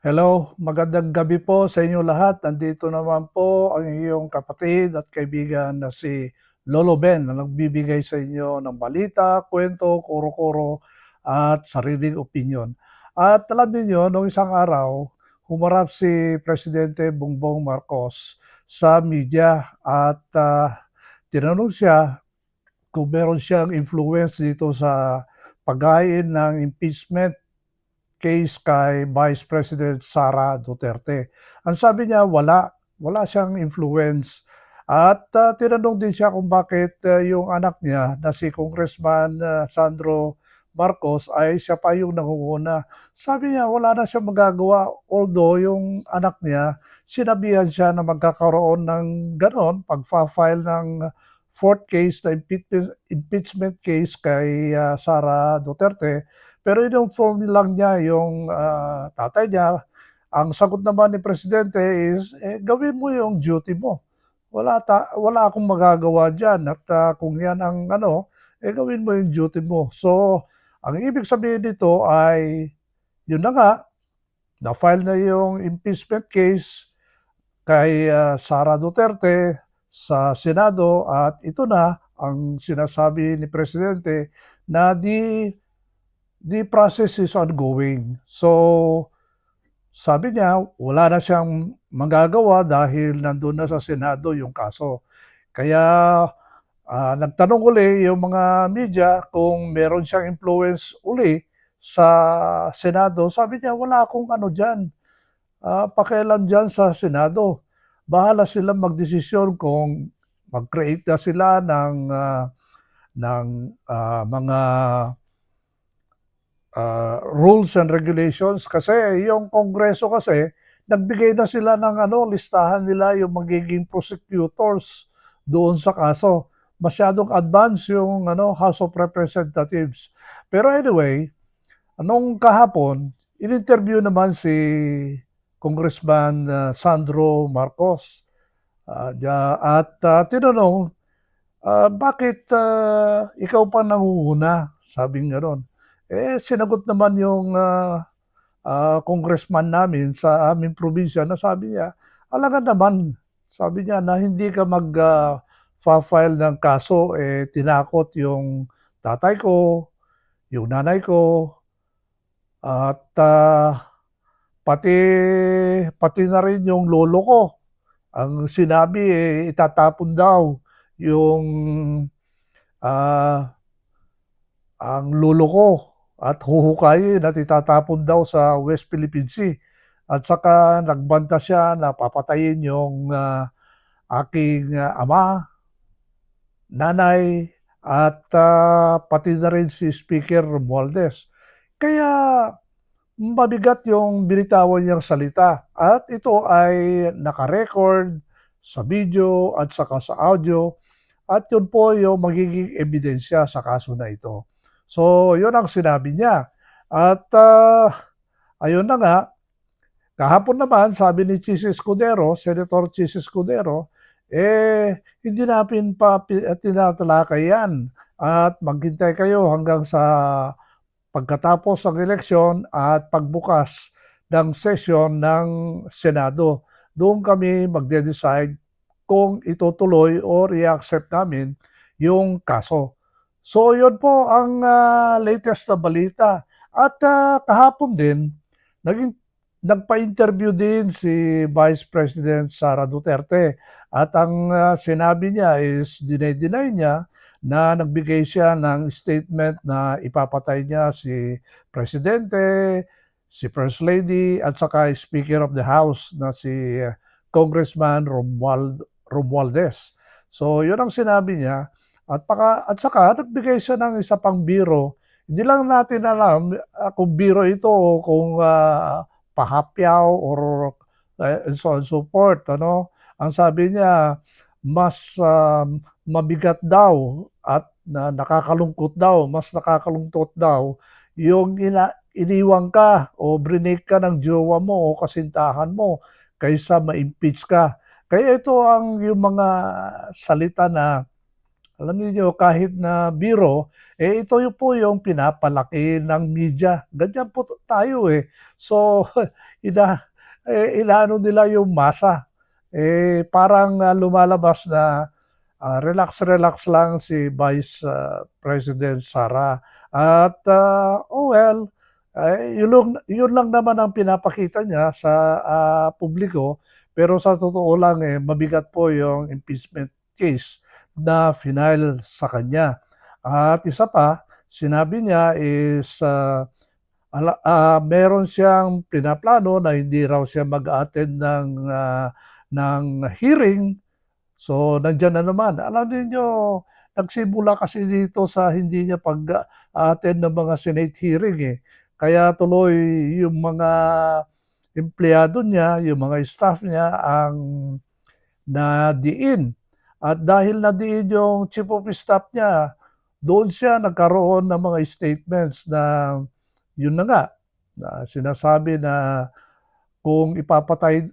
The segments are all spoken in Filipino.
Hello, magandang gabi po sa inyo lahat. Nandito naman po ang iyong kapatid at kaibigan na si Lolo Ben na nagbibigay sa inyo ng balita, kwento, kuro-kuro at sariling opinion. At alam niyo, noong isang araw, humarap si Presidente Bongbong Marcos sa media at ah, tinanong siya kung meron siyang influence dito sa paghain ng impeachment case kay Vice President Sara Duterte. Ang sabi niya, wala. Wala siyang influence. At ah, tinanong din siya kung bakit ah, yung anak niya na si Congressman ah, Sandro Marcos ay siya pa yung nangunguna. Sabi niya, wala na siyang magagawa. Although yung anak niya, sinabihan siya na magkakaroon ng ganon, pagfa-file ng fourth case na impeachment, impeachment case kay ah, Sara Duterte pero in-inform lang niya yung ah, tatay niya. Ang sagot naman ni Presidente is, eh, gawin mo yung duty mo. Wala, ta- wala akong magagawa dyan. At ah, kung yan ang ano, eh, gawin mo yung duty mo. So, ang ibig sabihin dito ay, yun na nga, na-file na yung impeachment case kay ah, Sara Duterte sa Senado at ito na ang sinasabi ni Presidente na di the process is ongoing. So, sabi niya, wala na siyang magagawa dahil nandun na sa Senado yung kaso. Kaya ah, nagtanong uli yung mga media kung meron siyang influence uli sa Senado. Sabi niya, wala akong ano dyan. Ah, pakialam dyan sa Senado. Bahala sila magdesisyon kung mag-create na sila ng, ah, ng ah, mga uh, rules and regulations kasi yung kongreso kasi nagbigay na sila ng ano listahan nila yung magiging prosecutors doon sa kaso. Masyadong advance yung ano House of Representatives. Pero anyway, anong kahapon, in-interview naman si Congressman uh, Sandro Marcos. Uh, at uh, tinanong, uh, bakit uh, ikaw pa nangunguna? Sabing gano'n. Eh, sinagot naman yung ah, ah, congressman namin sa aming probinsya na sabi niya, alaga naman, sabi niya na hindi ka mag ah, file ng kaso, eh, tinakot yung tatay ko, yung nanay ko, at ah, pati, pati na rin yung lolo ko. Ang sinabi, eh, itatapon daw yung ah, ang lolo ko at huhukayin at itatapon daw sa West Philippine Sea. At saka nagbanta siya na papatayin yung uh, aking uh, ama, nanay, at uh, pati na rin si Speaker Romualdez. Kaya mabigat yung binitawan niyang salita. At ito ay nakarecord sa video at saka sa audio. At yun po yung magiging ebidensya sa kaso na ito. So, yun ang sinabi niya. At uh, ayun na nga, kahapon naman, sabi ni Chis Escudero, Senator Chis Escudero, eh, hindi natin pa tinatalakay yan. At maghintay kayo hanggang sa pagkatapos ng eleksyon at pagbukas ng session ng Senado. Doon kami magde-decide kung itutuloy o i-accept namin yung kaso. So yun po ang uh, latest na balita. At uh, kahapon din, naging, nagpa-interview din si Vice President Sara Duterte. At ang uh, sinabi niya is dinay-deny niya na nagbigay siya ng statement na ipapatay niya si Presidente, si First Lady, at saka Speaker of the House na si Congressman Romuald, Romualdez. So yun ang sinabi niya. At, paka, at saka, nagbigay siya ng isa pang biro. Hindi lang natin alam uh, kung biro ito o kung uh, pahapyaw or uh, and so on so forth. Ano? Ang sabi niya, mas um, mabigat daw at na nakakalungkot daw, mas nakakalungkot daw yung ina, iniwang ka o brinig ka ng jowa mo o kasintahan mo kaysa ma-impeach ka. Kaya ito ang yung mga salita na Alam niyo kahit na biro, eh, ito yung po yung pinapalaki ng media. Ganyan po tayo, eh. So, ina eh, inaano nila yung masa. Eh, parang ah, lumalabas na ah, relax-relax lang si Vice ah, President Sara. At ah, oh well, eh, yun, yun lang naman ang pinapakita niya sa ah, publiko. Pero sa totoo lang, eh, mabigat po yung impeachment case na final sa kanya. At isa pa, sinabi niya is ah, ala, ah, meron siyang pinaplano na hindi raw siya mag-attend ng ah, ng hearing. So nandiyan na naman. Alam niyo, nagsimula kasi dito sa hindi niya pag-attend ng mga Senate hearing eh. Kaya tuloy yung mga empleyado niya, yung mga staff niya ang nadiin. At dahil nadiin yung chief of staff niya, doon siya nagkaroon ng mga statements na yun na nga, na sinasabi na kung ipapatay,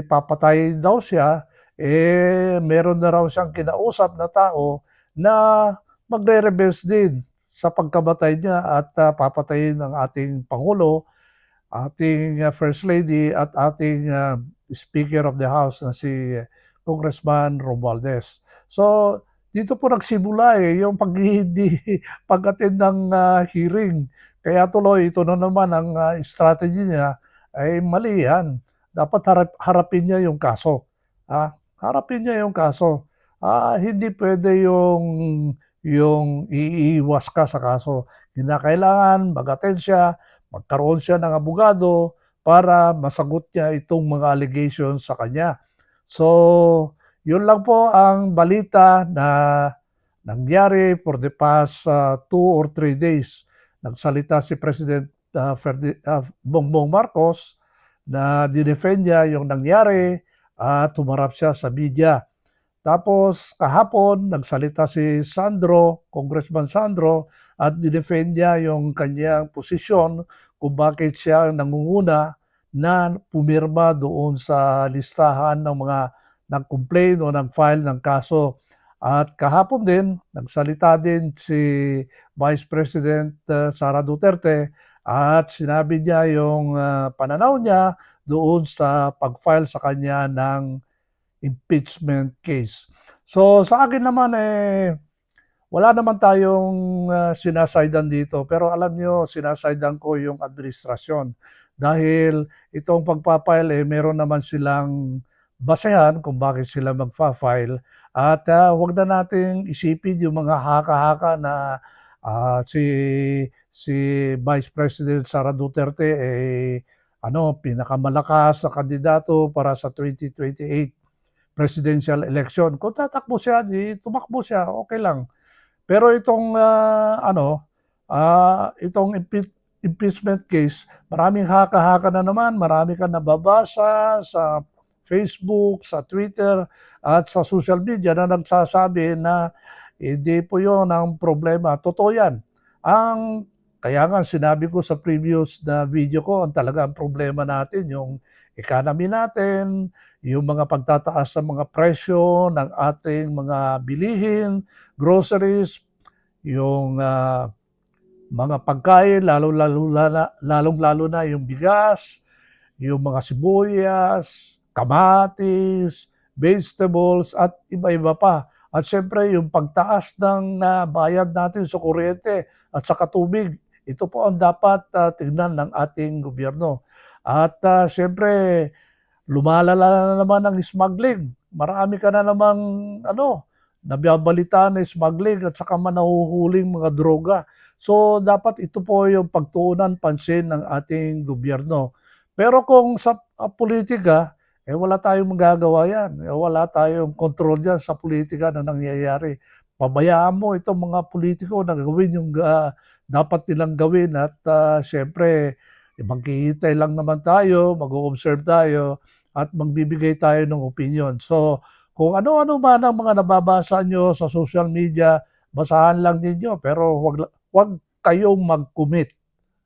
ipapatay daw siya, eh meron na raw siyang kinausap na tao na magre-reverse din sa pagkamatay niya at ah, papatayin ng ating Pangulo, ating ah, First Lady at ating ah, Speaker of the House na si Congressman Romualdez. So, dito po nagsimula eh, yung pag pag-attend ng ah, hearing. Kaya tuloy, ito na naman ang ah, strategy niya ay mali yan. Dapat harap, harapin niya yung kaso. Ah, harapin niya yung kaso. Ah, hindi pwede yung yung iiwas ka sa kaso. Kinakailangan mag-attend siya, magkaroon siya ng abogado para masagot niya itong mga allegations sa kanya. So, yun lang po ang balita na nangyari for the past uh, two or three days. Nagsalita si President uh, Ferdi, uh, Bongbong Marcos na dinefend niya yung nangyari at humarap siya sa media. Tapos kahapon nagsalita si Sandro, Congressman Sandro, at dinefend niya yung kanyang posisyon kung bakit siya nangunguna na pumirma doon sa listahan ng mga nag-complain o nag-file ng kaso. At kahapon din, nagsalita din si Vice President uh, Sara Duterte at sinabi niya yung uh, pananaw niya doon sa pag-file sa kanya ng impeachment case. So sa akin naman eh wala naman tayong uh, sinasaydan dito pero alam nyo sinasaydan ko yung administrasyon dahil itong pagpapile eh meron naman silang basehan kung bakit sila magfa-file at uh, wag na nating isipin yung mga haka-haka na uh, si si Vice President Sara Duterte eh ano pinakamalakas na kandidato para sa 2028 presidential election. Kung tatakbo siya, di tumakbo siya, okay lang. Pero itong uh, ano, uh, itong impe- impeachment case, maraming haka-haka na naman, marami ka nababasa sa Facebook, sa Twitter, at sa social media na nagsasabi na hindi po yon ang problema. Totoo yan. Ang kaya nga sinabi ko sa previous na video ko, ang talaga ang problema natin, yung economy natin, yung mga pagtataas ng mga presyo ng ating mga bilihin, groceries, yung uh, mga pagkain, lalo-lalo na, lalong-lalo na yung bigas, yung mga sibuyas, kamatis, vegetables, at iba-iba pa. At syempre, yung pagtaas ng uh, bayad natin sa kuryente at sa katubig, ito po ang dapat uh, tignan ng ating gobyerno. At uh, syempre, lumalala na naman ang smuggling. Marami ka na namang ano, nababalita na smuggling at saka manahuhuling mga droga. So dapat ito po yung pagtuunan pansin ng ating gobyerno. Pero kung sa uh, politika, eh wala tayong magagawa yan. Eh, wala tayong control dyan sa politika na nangyayari. Pabayaan mo itong mga politiko na gawin yung uh, dapat nilang gawin at uh, siyempre magkihintay lang naman tayo, mag-observe tayo at magbibigay tayo ng opinion. So kung ano-ano man ang mga nababasa nyo sa social media, basahan lang ninyo pero wag, wag kayong mag-commit.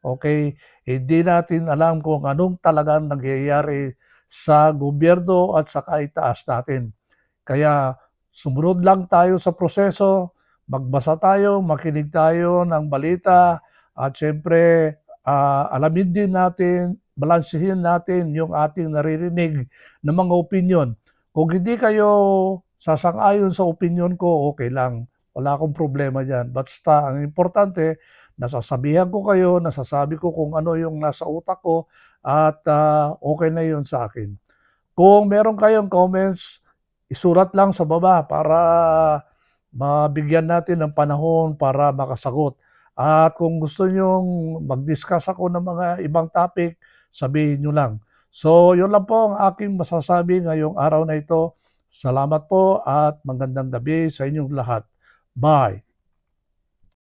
Okay? Hindi natin alam kung anong talagang nangyayari sa gobyerno at sa kaitaas natin. Kaya sumunod lang tayo sa proseso magbasa tayo, makinig tayo ng balita at siyempre ah, alamin din natin, balansehin natin yung ating naririnig na mga opinion. Kung hindi kayo sasang-ayon sa opinion ko, okay lang. Wala akong problema dyan. Basta ang importante, nasasabihan ko kayo, nasasabi ko kung ano yung nasa utak ko at ah, okay na yun sa akin. Kung meron kayong comments, isulat lang sa baba para mabigyan natin ng panahon para makasagot. At kung gusto nyong mag-discuss ako ng mga ibang topic, sabihin nyo lang. So, yun lang po ang aking masasabi ngayong araw na ito. Salamat po at magandang gabi sa inyong lahat. Bye!